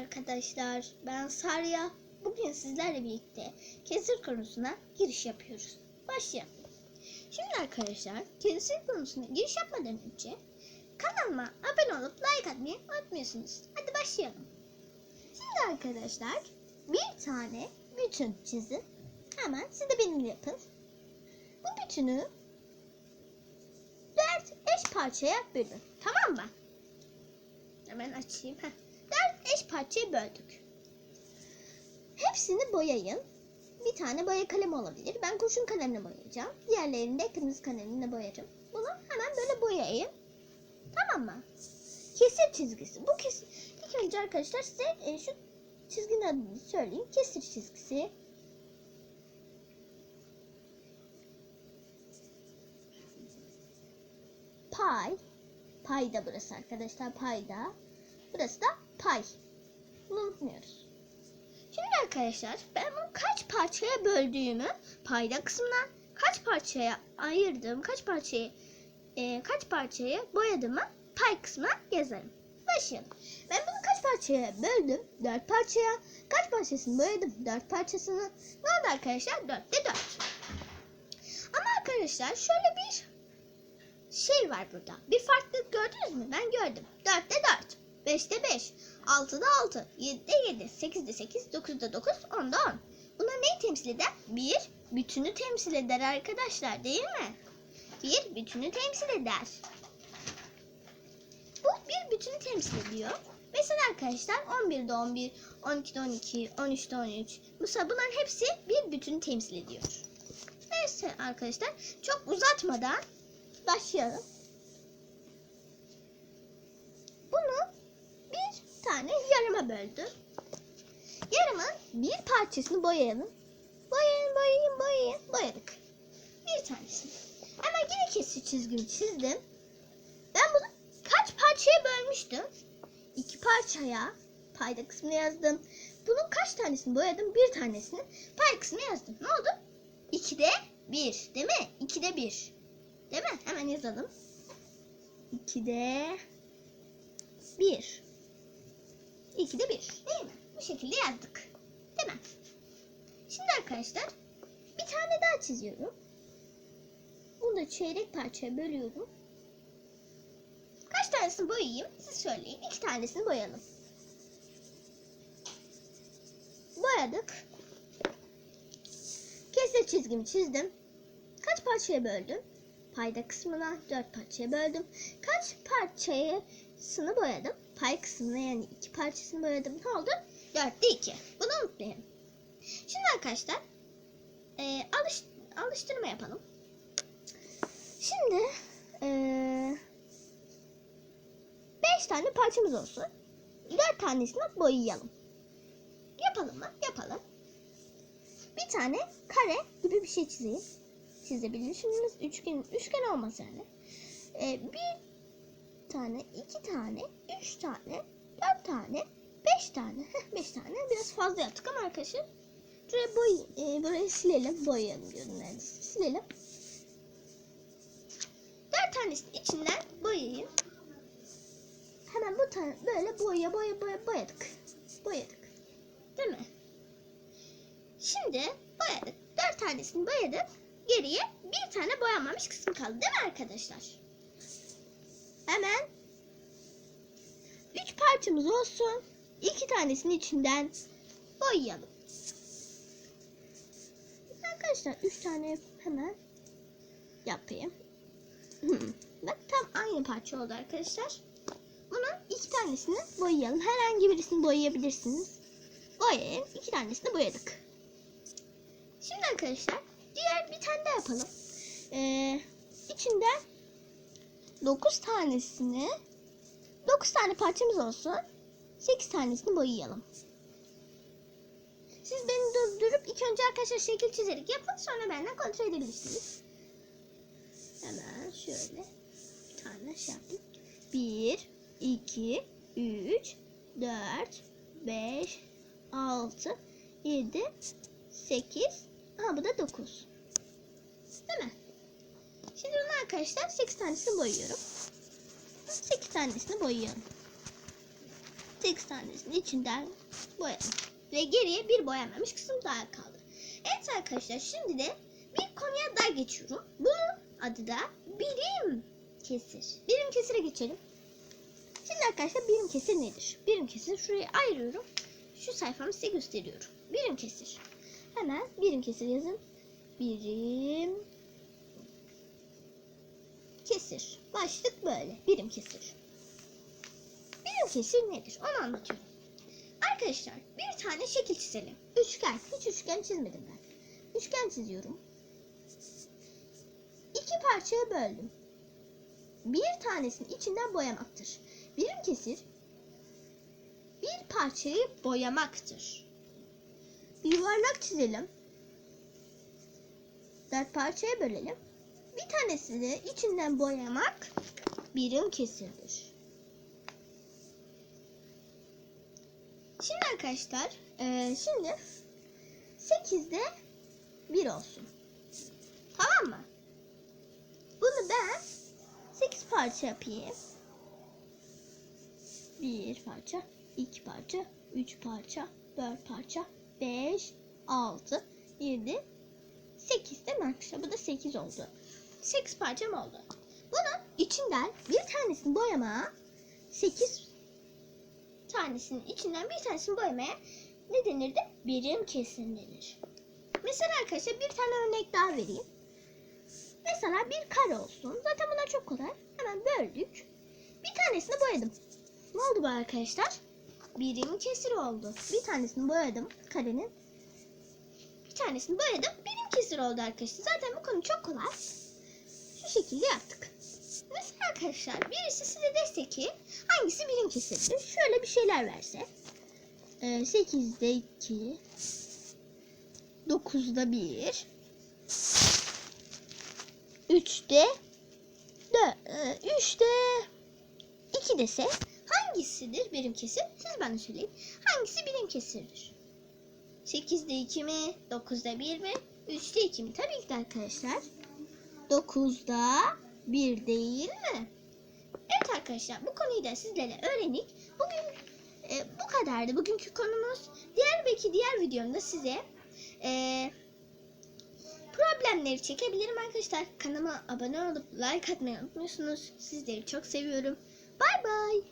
arkadaşlar. Ben Sarya. Bugün sizlerle birlikte kesir konusuna giriş yapıyoruz. Başlayalım. Şimdi arkadaşlar kesir konusuna giriş yapmadan önce kanalıma abone olup like atmayı unutmuyorsunuz. Hadi başlayalım. Şimdi arkadaşlar bir tane bütün çizin. Hemen siz de benimle yapın. Bu bütünü dört eş parçaya bölün. Tamam mı? Hemen açayım. Heh. Dört eş parçaya böldük. Hepsini boyayın. Bir tane boya kalemi olabilir. Ben kurşun kalemle boyayacağım. Diğerlerini de kırmızı kalemle boyarım. Bunu hemen böyle boyayın. Tamam mı? Kesir çizgisi. Bu kesir. İlk önce arkadaşlar size e, şu çizginin adını söyleyeyim. Kesir çizgisi. Pay. Payda burası arkadaşlar. Payda. Burası da pay. Bunu unutmuyoruz. Şimdi arkadaşlar ben bunu kaç parçaya böldüğümü payda kısmına kaç parçaya ayırdım, kaç parçayı e, kaç parçaya boyadığımı pay kısmına yazarım. Başlayalım. Ben bunu kaç parçaya böldüm? Dört parçaya. Kaç parçasını boyadım? Dört parçasını. Ne oldu arkadaşlar? Dörtte dört. Ama arkadaşlar şöyle bir şey var burada. Bir farklılık gördünüz mü? Ben gördüm. Dörtte dört. 5'te 5, 6'da 6, 7'de 7, 8'de 8, 9'da 9, 10'da 10. Bunlar neyi temsil eder? Bir, bütünü temsil eder arkadaşlar değil mi? Bir, bütünü temsil eder. Bu bir bütünü temsil ediyor. Mesela arkadaşlar 11'de 11, 12'de 12, 13'de 13. Mesela bunların hepsi bir bütünü temsil ediyor. Neyse arkadaşlar çok uzatmadan başlayalım. Bunu bir tane yarıma böldüm. Yarımın bir parçasını boyayalım. Boyayın, boyayın, boyayın. Boyadık. Bir tanesini. Hemen yine kesir çizgimi çizdim. Ben bunu kaç parçaya bölmüştüm? İki parçaya payda kısmını yazdım. Bunun kaç tanesini boyadım? Bir tanesini pay kısmına yazdım. Ne oldu? İkide bir. Değil mi? İkide bir. Değil mi? Hemen yazalım. İkide bir. İkide bir. Değil mi? Bu şekilde yazdık. Değil mi? Şimdi arkadaşlar bir tane daha çiziyorum. Bunu da çeyrek parçaya bölüyorum. Kaç tanesini boyayayım? Siz söyleyin. İki tanesini boyayalım. Boyadık. Kesir çizgimi çizdim. Kaç parçaya böldüm? Payda kısmına dört parçaya böldüm. Kaç parçasını boyadım? Pay kısmına yani iki parçasını boyadım. Ne oldu? Dörtte iki. Bunu unutmayın. Şimdi arkadaşlar e, alış, alıştırma yapalım. Şimdi e, beş tane parçamız olsun. Dört tanesini boyayalım. Yapalım mı? Yapalım. Bir tane kare gibi bir şey çizeyim çizebilirsiniz. Üçgen, üçgen olmaz yani. Ee, bir tane, iki tane, üç tane, dört tane, beş tane. Heh, beş tane. Biraz fazla yaptık ama arkadaşlar. Şuraya boy, e, burayı silelim. Boyayalım neredeyse. Silelim. Dört tanesini içinden boyayayım. Hemen bu tane böyle boya boya boya boyadık. Boyadık. Değil mi? Şimdi boyadık. Dört tanesini boyadık geriye bir tane boyanmamış kısım kaldı değil mi arkadaşlar? Hemen üç parçamız olsun. İki tanesini içinden boyayalım. Arkadaşlar üç tane hemen yapayım. Bak tam aynı parça oldu arkadaşlar. Bunun iki tanesini boyayalım. Herhangi birisini boyayabilirsiniz. Boyayın. İki tanesini boyadık. Şimdi arkadaşlar diğer bir tane daha yapalım. Ee, içinden 9 tanesini 9 tane parçamız olsun. 8 tanesini boyayalım. Siz beni durdurup ilk önce arkadaşlar şekil çizerek yapın. Sonra benden kontrol edebilirsiniz. Hemen şöyle bir tane şey yapayım. 1, 2, 3, 4, 5, 6, 7, 8, Aha bu da 9. Değil mi? Arkadaşlar 8 tanesini boyuyorum. 8 tanesini boyuyorum. 8 tanesini içinden boyadım. Ve geriye bir boyanmamış kısım daha kaldı. Evet arkadaşlar şimdi de bir konuya daha geçiyorum. Bunun adı da birim kesir. Birim kesire geçelim. Şimdi arkadaşlar birim kesir nedir? Birim kesir şuraya ayırıyorum. Şu sayfamı size gösteriyorum. Birim kesir. Hemen birim kesir yazın. Birim kesir. Başlık böyle. Birim kesir. Birim kesir nedir? Onu anlatıyorum. Arkadaşlar bir tane şekil çizelim. Üçgen. Hiç üçgen çizmedim ben. Üçgen çiziyorum. İki parçaya böldüm. Bir tanesinin içinden boyamaktır. Birim kesir bir parçayı boyamaktır. Bir yuvarlak çizelim. Dört parçaya bölelim. Bir tanesini içinden boyamak birim kesirdir. Şimdi arkadaşlar, eee, şimdi 8'de 1 olsun. Tamam mı? Bunu ben 8 parça yapayım. 1 parça, 2 parça, 3 parça, 4 parça, 5, 6, 7, 8 değil mi arkadaşlar? Bu da 8 oldu. 8 parçam oldu. Bunun içinden bir tanesini boyamaya 8 tanesinin içinden bir tanesini boyamaya ne denirdi? Birim kesim denir. Mesela arkadaşlar bir tane örnek daha vereyim. Mesela bir kare olsun. Zaten bunlar çok kolay. Hemen böldük. Bir tanesini boyadım. Ne oldu bu arkadaşlar? Birim kesir oldu. Bir tanesini boyadım karenin. Bir tanesini boyadım. Birim kesir oldu arkadaşlar. Zaten bu konu çok kolay. Şekilde yaptık. Mesela arkadaşlar birisi size dese ki hangisi birim kesirdir? Şöyle bir şeyler verse. Ee, 8'de 2 9'da 1 3'te 4 3'te 2 dese hangisidir birim kesir? Siz bana söyleyin. Hangisi birim kesirdir? 8'de 2 mi? 9'da 1 mi? 3'te 2 mi? Tabii ki de arkadaşlar. 9'da 1 değil mi? Evet arkadaşlar bu konuyu da sizlerle öğrendik. Bugün e, bu kadardı. Bugünkü konumuz. Diğer belki diğer videomda size e, problemleri çekebilirim arkadaşlar. Kanalıma abone olup like atmayı unutmuyorsunuz. Sizleri çok seviyorum. Bay bay.